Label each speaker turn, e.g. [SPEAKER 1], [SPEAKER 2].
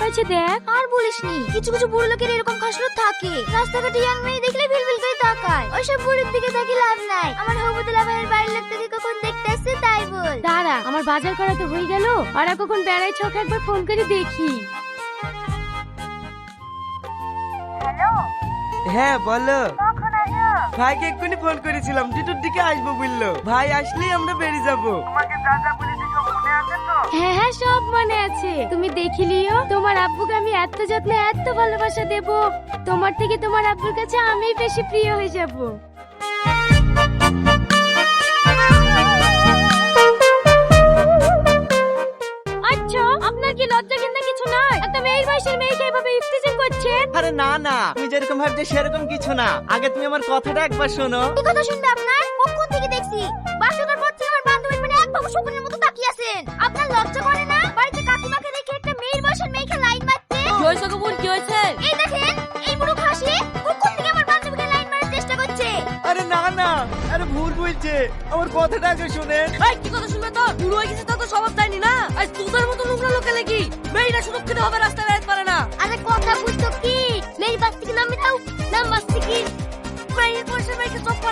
[SPEAKER 1] হয়েছে দেখ।
[SPEAKER 2] আর বলিসনি কিছু কিছু বুড়ো লোকের এরকম খাসলো থাকে। রাস্তাঘাটে ইয়াং মেয়ে দেখলে ভিলভিল করে তাকায়। ওইসব বুড়োর দিকে লাভ নাই। আমার হবুদুল্লাহ ভাইয়ের বাড়ির লোক তোকে কখন দেখতে আসছে তাই বল।
[SPEAKER 1] দাঁড়া আমার বাজার করা তো হয়ে গেল। আর কখন বেড়াই ছক একবার ফোন করে দেখি।
[SPEAKER 3] হ্যাঁ বলো। ভাইকে এক্ষুনি ফোন করেছিলাম দুটোর দিকে আসব বলল। ভাই আসলেই আমরা বেরিয়ে যাব।
[SPEAKER 1] হ্যাঁ হ্যাঁ সব মনে আছে। তুমি দেখিলিও তোমার আব্বুকে আমি এত যত্নে এত ভালোবাসা দেব। তোমার থেকে তোমার আব্বুর কাছে আমি বেশি প্রিয় হয়ে যাব। আচ্ছা আপনার কি লজ্জা কিনা কিছু নাই? একটা মেয়ের বয়সের মেয়েকে এভাবে ইফতিজিং করছেন?
[SPEAKER 3] আরে না না তুমি যেরকম ভাবছ সেরকম কিছু না। আগে তুমি আমার কথাটা একবার শোনো।
[SPEAKER 2] কি কথা শুনবে আপনার? কখন থেকে দেখছি? বাসকার
[SPEAKER 1] কি বোন কি হয়েছে?
[SPEAKER 2] এই দেখেন এই বুড়ো খাসি কখন থেকে আমার বান্ধবীকে লাইন মারার চেষ্টা করছে?
[SPEAKER 3] আরে না না আরে ভুল বলছে। আমার কথাটা আগে শুনেন।
[SPEAKER 1] এই কি কথা শুনবে তো বুড়ো হয়ে গেছে তো তো স্বভাব দেয়নি না আজ তোদের মতো নোংরা লোকে লাগি মেয়েরা সুরক্ষিত হবে রাস্তায় বেরোতে পারে না।
[SPEAKER 2] আরে কথা বুঝতো কি? মেয়ের বাস থেকে নামে দাও নাম বাস থেকে মেয়ের বয়সের মেয়েকে না